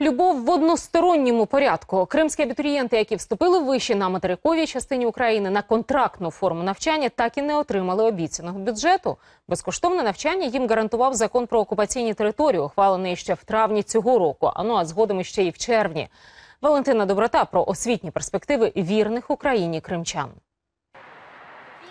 Любов в односторонньому порядку. Кримські абітурієнти, які вступили в виші на материковій частині України на контрактну форму навчання, так і не отримали обіцяного бюджету. Безкоштовне навчання їм гарантував закон про окупаційні території, ухвалений ще в травні цього року. А ну а згодом ще й в червні. Валентина Доброта про освітні перспективи вірних Україні кримчан.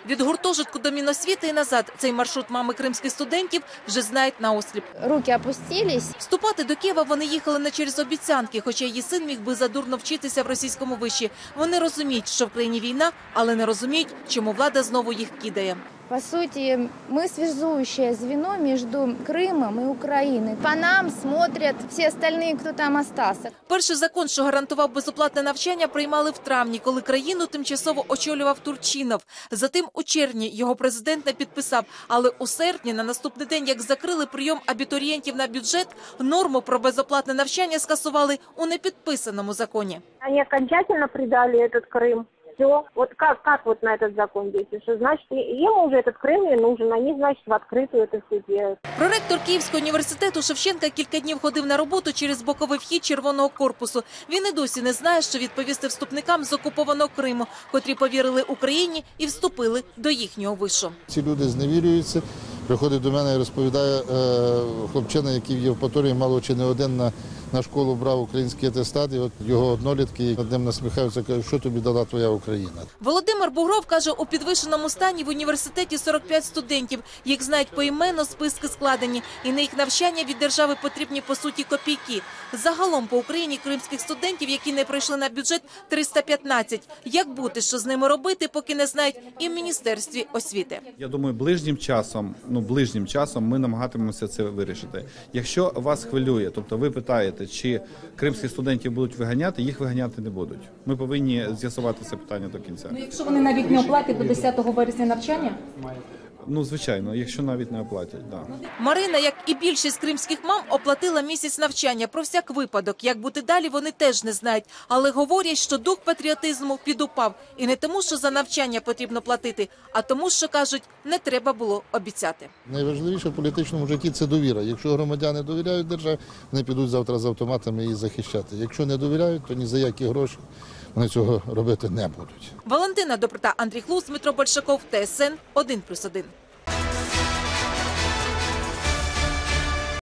Від гуртожитку до Міносвіти і назад цей маршрут мами кримських студентів вже знають на осліп. Руки опустились. Вступати до Києва вони їхали не через обіцянки, хоча її син міг би задурно вчитися в російському виші. Вони розуміють, що в країні війна, але не розуміють, чому влада знову їх кидає. По сути, мы связующее звено между Крымом и Украиной. По нам смотрят все остальные, кто там остался. Перший закон, що гарантував безоплатне навчання, приймали в травні, коли країну тимчасово очолював Турчинов. Затим у червні його президент не підписав. Але у серпні, на наступний день, як закрили прийом абітурієнтів на бюджет, норму про безоплатне навчання скасували у непідписаному законі. Они окончательно предали этот Крым. Все. Вот как, как вот на этот закон действует? Что значит, и- им уже этот Крым не нужен, они, значит, в открытую это все делают. Проректор Київського університету Шевченка кілька днів ходив на роботу через боковий вхід червоного корпусу. Він і досі не знає, що відповісти вступникам з окупованого Криму, котрі повірили Україні і вступили до їхнього вишу. Ці люди зневірюються. Приходить до мене і розповідає е, хлопчина, який в Євпаторії мало чи не один на, на школу брав український атестат, і от його однолітки над ним насміхаються, кажуть, що тобі дала твоя Україна. Володимир Бугров каже, у підвищеному стані в університеті 45 студентів. Їх знають поіменно, списки складені, і на їх навчання від держави потрібні по суті копійки. Загалом по Україні кримських студентів, які не пройшли на бюджет, 315. Як бути, що з ними робити, поки не знають і в міністерстві освіти. Я думаю, ближнім часом, ну ближнім часом ми намагатимемося це вирішити. Якщо вас хвилює, тобто ви питаєте, чи кримських студентів будуть виганяти, їх виганяти не будуть. Ми повинні з'ясувати це питання до кінця. Ну, якщо вони навіть не оплатять до 10 вересня навчання, Ну звичайно, якщо навіть не оплатять, да. Марина, як і більшість кримських мам, оплатила місяць навчання про всяк випадок. Як бути далі, вони теж не знають. Але говорять, що дух патріотизму підупав. І не тому, що за навчання потрібно платити, а тому, що кажуть, не треба було обіцяти. Найважливіше в політичному житті це довіра. Якщо громадяни довіряють державі, вони підуть завтра з автоматами її захищати. Якщо не довіряють, то ні за які гроші вони цього робити не будуть. Валентина Доброта, Андрій Хлус, Дмитро Большаков, ТСН 1+,1.